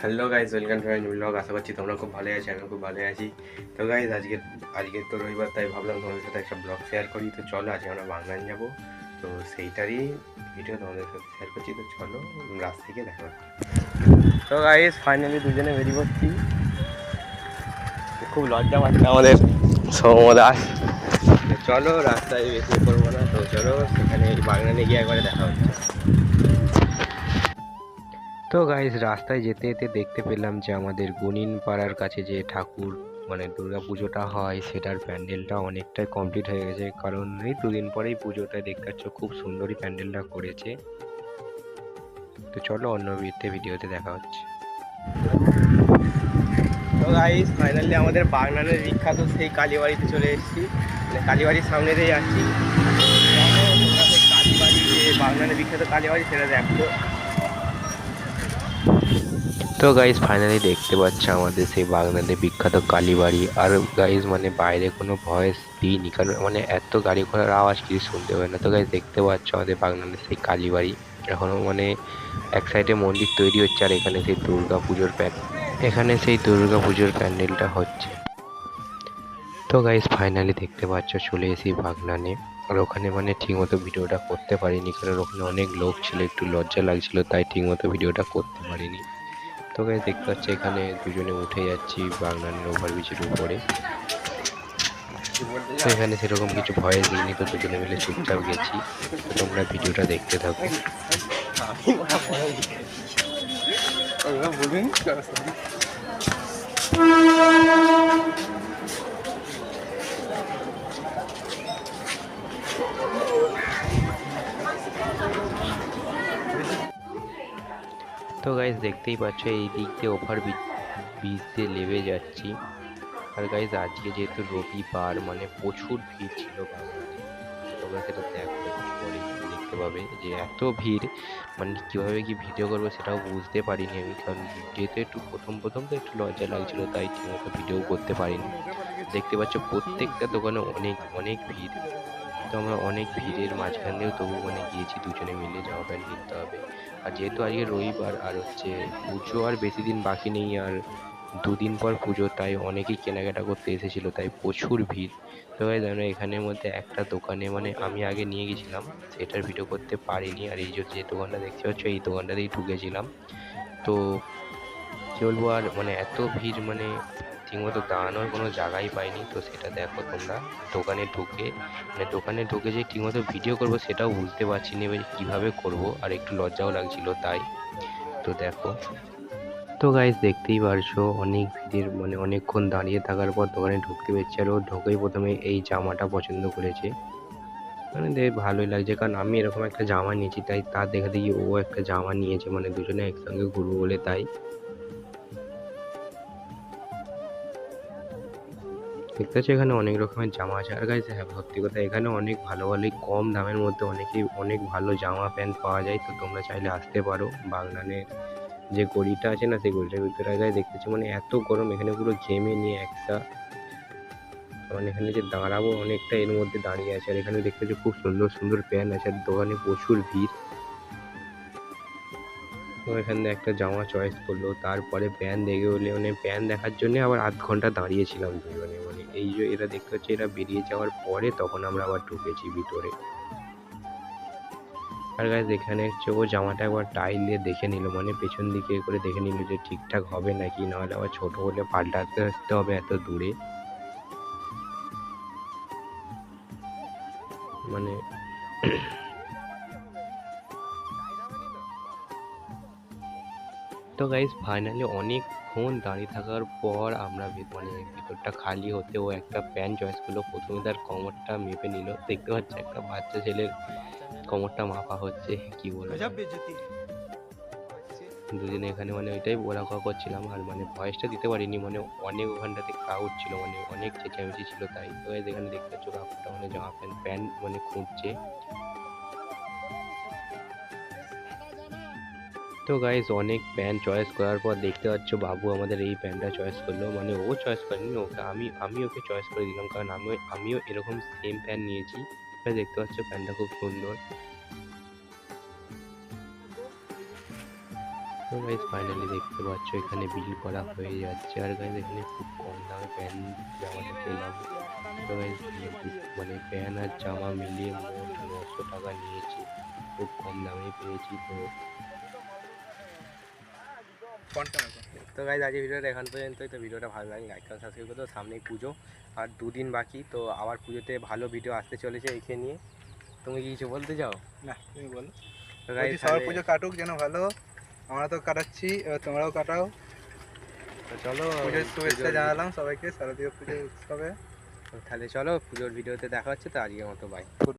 Hello guys welcome to my blog আশা করছি তোমরা খুব ভালো আছি আমি খুব ভালো আছি। তো গাইজ আজকে আজকে তো রবিবার, তাই ভাবলাম তোমাদের সাথে একটা ব্লগ শেয়ার করি। তো চলো, আজকে আমরা বাংলান যাব। তো সেইটারই ভিডিও তোমাদের সাথে শেয়ার করছি। তো চলো রাস্তা থেকে দেখা তো গাইজ ফাইনালি দুজনে বেরিয়ে পড়ছি। খুব লজ্জা পাচ্ছে আমাদের সৌম দাস তো চলো, রাস্তায় বেশি করব না। তো চলো, সেখানে বাগনানে গিয়ে একবারে দেখা হচ্ছে। তো গাইস রাস্তায় যেতে যেতে দেখতে পেলাম যে আমাদের গুনিন পাড়ার কাছে যে ঠাকুর মানে দুর্গা পুজোটা হয়, সেটার প্যান্ডেলটা অনেকটাই কমপ্লিট হয়ে গেছে। কারণ এই দুদিন পরেই পুজোটা দেখতে পাচ্ছ, খুব সুন্দরই প্যান্ডেলটা করেছে। তো চলো অন্য ভিডিওতে ভিডিওতে দেখা হচ্ছে। তো গাইস ফাইনালি আমাদের বাগনানের বিখ্যাত সেই কালীবাড়িতে চলে এসেছি। মানে কালীবাড়ির সামনে দিয়ে যাচ্ছি কালীবাড়ি যে বাগনানের বিখ্যাত কালীবাড়ি, সেটা দেখো তো গাইজ ফাইনালি দেখতে পাচ্ছ আমাদের সেই বাগনাতে বিখ্যাত কালীবাড়ি। আর গাইজ মানে বাইরে কোনো ভয়েস দিইনি, কারণ মানে এত গাড়ি ঘোড়ার আওয়াজ কিছু শুনতে হয় না। তো গাইজ দেখতে পাচ্ছ আমাদের বাগনানের সেই কালীবাড়ি। এখনও মানে এক সাইডে মন্দির তৈরি হচ্ছে, আর এখানে সেই দুর্গা পুজোর প্যান, এখানে সেই দুর্গা পুজোর প্যান্ডেলটা হচ্ছে। তো গাইজ ফাইনালি দেখতে পাচ্ছ চলে এসেছি বাগনানে। আর ওখানে মানে ঠিকমতো ভিডিওটা করতে পারিনি, কারণ ওখানে অনেক লোক ছিল, একটু লজ্জা লাগছিল, তাই ঠিকমতো ভিডিওটা করতে পারিনি। তো গাইজ দেখতে পাচ্ছি এখানে দুজনে উঠে যাচ্ছি বাগনানের ওভারব্রিজের উপরে। তো এখানে সেরকম কিছু ভয়েস দিইনি তো দুজনে মিলে চুপচাপ গেছি। তো তোমরা ভিডিওটা দেখতে থাকো। তো গাইজ দেখতেই পাচ্ছ, এই দিক দিয়ে ওভার ব্রিজ দিয়ে লেবে যাচ্ছি। আর গাইজ আজকে যেহেতু রবিবার মানে প্রচুর ভিড় ছিল তোমরা সেটা দেখো পরে দেখতে পাবে যে এত ভিড় মানে কীভাবে কি ভিডিও করব সেটাও বুঝতে পারিনি আমি, কারণ যেহেতু একটু প্রথম প্রথম তো একটু লজ্জা লাগছিল, তাই ঠিকমতো ভিডিও করতে পারিনি। দেখতে পাচ্ছ প্রত্যেকটা দোকানে অনেক অনেক ভিড়। তো আমরা অনেক ভিড়ের মাঝখান দিয়েও তবু মানে গিয়েছি, দুজনে মিলে জামা প্যান্ট কিনতে হবে। আর যেহেতু আজকে রবিবার, আর হচ্ছে পুজো আর বেশি দিন বাকি নেই, আর দুদিন পর পুজো, তাই অনেকেই কেনাকাটা করতে এসেছিল, তাই প্রচুর ভিড়। তো জানো, এখানের মধ্যে একটা দোকানে মানে আমি আগে নিয়ে গেছিলাম, সেটার ভিডিও করতে পারিনি, আর এই যে দোকানটা দেখতে পাচ্ছ, এই দোকানটাতেই ঢুকেছিলাম। তো কী বলব, আর মানে এত ভিড় মানে ঠিকমতো দাঁড়ানোর কোনো জায়গাই পাইনি। তো সেটা দেখো তোমরা। দোকানে ঢুকে মানে দোকানে ঢুকে যে ঠিকমতো ভিডিও করব সেটাও বুঝতে পারছি না এবার কীভাবে করব। আর একটু লজ্জাও লাগছিল তাই। তো দেখো। তো গাইজ দেখতেই পারছ, অনেক ভিড়ের মানে অনেকক্ষণ দাঁড়িয়ে থাকার পর দোকানে ঢুকতে পেরেছি আর ও ঢোকেই প্রথমে এই জামাটা পছন্দ করেছে। মানে দেখ ভালোই লাগছে। কারণ আমি এরকম একটা জামা নিয়েছি, তাই তার দেখে দেখি ও একটা জামা নিয়েছে মানে দুজনে একসঙ্গে ঘুরবো বলে তাই। দেখতে পাচ্ছি এখানে অনেক রকমের জামা আছে। আর গাইজ হ্যাঁ সত্যি কথা, এখানে অনেক ভালো ভালোই কম দামের মধ্যে অনেকেই অনেক ভালো জামা প্যান্ট পাওয়া যায়। তো তোমরা চাইলে আসতে পারো। বাগনানের যে গলিটা আছে না, সেই গলিটার ভিতরে গায়ে দেখতেছি? মানে এত গরম, এখানে পুরো ঘেমে নিয়ে একটা মানে এখানে যে দাঁড়াবো অনেকটা এর মধ্যে দাঁড়িয়ে আছে। আর এখানে দেখতেছি খুব সুন্দর সুন্দর প্যান্ট আছে। আর দোকানে প্রচুর ভিড়। তো এখানে একটা জামা চয়েস করল। তারপরে প্যান দেখে হলে মানে প্যান দেখার জন্য আবার আধ ঘণ্টা দাঁড়িয়েছিলাম দুজনে মানে এই যে এরা দেখতে হচ্ছে এরা বেরিয়ে যাওয়ার পরে তখন আমরা আবার ঢুকেছি ভিতরে। আর গাছ এখানে হচ্ছে ও জামাটা একবার টাইল দিয়ে দেখে নিল মানে পেছন দিকে করে দেখে নিল যে ঠিকঠাক হবে নাকি, নাহলে আবার ছোটো হলে পাল্টাতে আসতে হবে এত দূরে। মানে তো গাইজ ফাইনালি অনেকক্ষণ দাঁড়িয়ে থাকার পর আমরা মানে ভিতরটা খালি হতে ও একটা প্যান্ট চয়েস করল। প্রথমে তার কোমরটা মেপে নিল। দেখতে পাচ্ছি একটা বাচ্চা ছেলের কোমরটা মাপা হচ্ছে কি বলব। দুজনে এখানে মানে ওইটাই বলাকওয়া করছিলাম আর মানে ভয়েসটা দিতে পারিনি মানে অনেক ওখানটাতে ক্রাউড ছিল মানে অনেক চেঁচামেচি ছিল তাই। তো এখানে দেখতে পাচ্ছ কাপড়টা মানে জামা প্যান্ট প্যান্ট মানে খুঁজছে তো গাইস অনেক প্যান্ট চয়েস করার পর দেখতে পাচ্ছ বাবু আমাদের এই প্যান্টটা চয়েস করল। মানে ও চয়েস করেনি, ওকে আমি আমি ওকে চয়েস করে দিলাম। কারণ আমি, আমিও এরকম সেম প্যান্ট নিয়েছি। দেখতে পাচ্ছ প্যান্টটা খুব সুন্দর। তো গাইজ ফাইনালি দেখতে পাচ্ছ এখানে বিল করা হয়ে যাচ্ছে। আর গাইজ এখানে খুব কম দামে প্যান্ট জামাটা পেলাম। তো গাইজ মানে প্যান্ট আর জামা মিলিয়ে মোট নশো টাকা নিয়েছি। খুব কম দামে পেয়েছি তো। তো গাইজ আজকে ভিডিওটা এখান পর্যন্তই। তো ভিডিওটা ভালো লাগে লাইক করেন সাবস্ক্রাইব করতে সামনেই পুজো। আর দুদিন বাকি। তো আবার পুজোতে ভালো ভিডিও আসতে চলেছে একে নিয়ে। তুমি কি কিছু বলতে চাও? না তুমি বলো। তো বলছি সবার পুজো কাটুক যেন ভালো। আমরা তো কাটাচ্ছি এবার তোমরাও কাটাও। তো চলো পুজোর শুভেচ্ছা জানালাম সবাইকে। শারদীয় পুজোর উৎসবে। তাহলে চলো পুজোর ভিডিওতে দেখা হচ্ছে। তো আজকের মতো বাই